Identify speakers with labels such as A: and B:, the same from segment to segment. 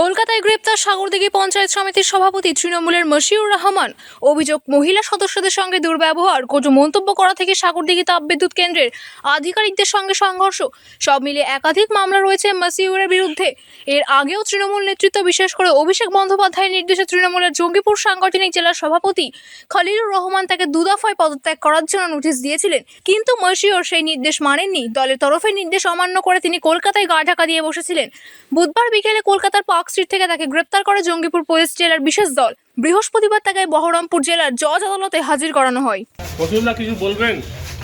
A: কলকাতায় গ্রেপ্তার সাগরদিঘি পঞ্চায়েত সমিতির সভাপতি তৃণমূলের মশিউর রহমান। অভিযোগ, মহিলা সদস্যদের সঙ্গে দুর্ব্যবহার, কটু মন্তব্য করা থেকে সাগরদিঘি তাপবিদ্যুৎ কেন্দ্রের আধিকারিকদের সঙ্গে সংঘর্ষ, সব মিলিয়ে একাধিক মামলা রয়েছে মসিউরের বিরুদ্ধে। এর আগেও তৃণমূল নেতৃত্ব, বিশেষ করে অভিষেক বন্দ্যোপাধ্যায়ের নির্দেশে তৃণমূলের জঙ্গিপুর সাংগঠনিক জেলার সভাপতি খলিলুর রহমান তাকে দুদফায় পদত্যাগ করার জন্য নোটিশ দিয়েছিলেন। কিন্তু মশিউর সেই নির্দেশ মানেননি। দলের তরফে নির্দেশ অমান্য করে তিনি কলকাতায় গা ঢাকা দিয়ে বসেছিলেন। বুধবার বিকেলে কলকাতার পার্ক স্ট্রিট থেকে তাকে গ্রেপ্তার করে জঙ্গিপুর পুলিশ জেলার বিশেষ দল। বৃহস্পতিবার তাকে বহরমপুর জেলার জজ আদালতে হাজির করানো হয়।
B: ফজলুল্লাহ কিছু বলবেন?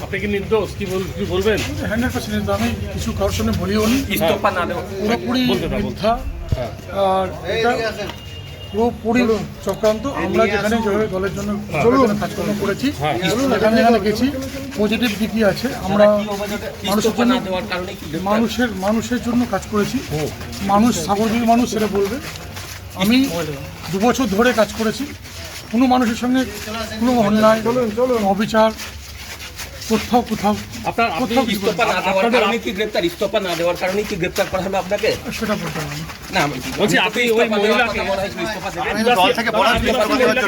B: আপনি কি নির্দোষ? কি বল- বলবেন?
C: হান্ড্রেড পার্সেন্ট আমি কিছু কারোর সামনে বলিও নি।
D: ইস্তফা না দেওয়া।
C: পুরোপুরি মিথ্যা। আর পুরোপুরি চক্রান্ত। আমরা যেখানে যেভাবে দলের জন্য কাজকর্ম করেছি যেখানে যেখানে গেছি পজিটিভ দিকই আছে? আমরা মানুষের জন্য মানুষের মানুষের জন্য কাজ করেছি। মানুষ সাগরদিঘির মানুষ সেটা বলবে। আমি দুবছর ধরে কাজ করেছি। কোনো মানুষের সঙ্গে কোনো অন্যায় অবিচার কোথাও কোথাও।
B: আপনার
C: কোথাও
D: ইস্তফা না দেওয়ার কারণে কি গ্রেপ্তার? ইস্তফা না দেওয়ার কারণে কি গ্রেপ্তার করা হবে আপনাকে?
C: সেটা বলতে পারব না।
B: বলছি, আপনি ওই মহিলাকে-
D: ইস্তফা দেবেন?
B: দল থেকে বলা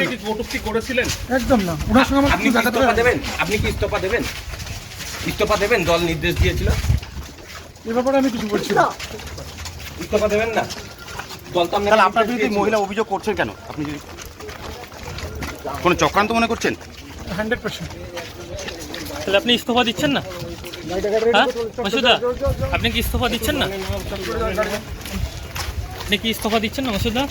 B: কি কটূক্তি করেছিলেন?
C: একদম না। ওনার সঙ্গে
D: আপনি কি ইস্তফা দেবেন? আপনি কি ইস্তফা দেবেন? ইস্তফা দেবেন? দল নির্দেশ দিয়েছিল?
C: এ ব্যাপারে আমি কিছু বলছি না।
D: ইস্তফা দেবেন না? দল তো
E: আপনার বিরুদ্ধে মহিলা অভিযোগ করছেন কেন? আপনি যদি কোনো চক্রান্ত মনে করছেন?
C: Hundred percent.
F: তাহলে আপনি ইস্তফা দিচ্ছেন না? হ্যাঁ? মসুদা, আপনি কি ইস্তফা দিচ্ছেন না? আপনি কি ইস্তফা দিচ্ছেন না, মাসুদা?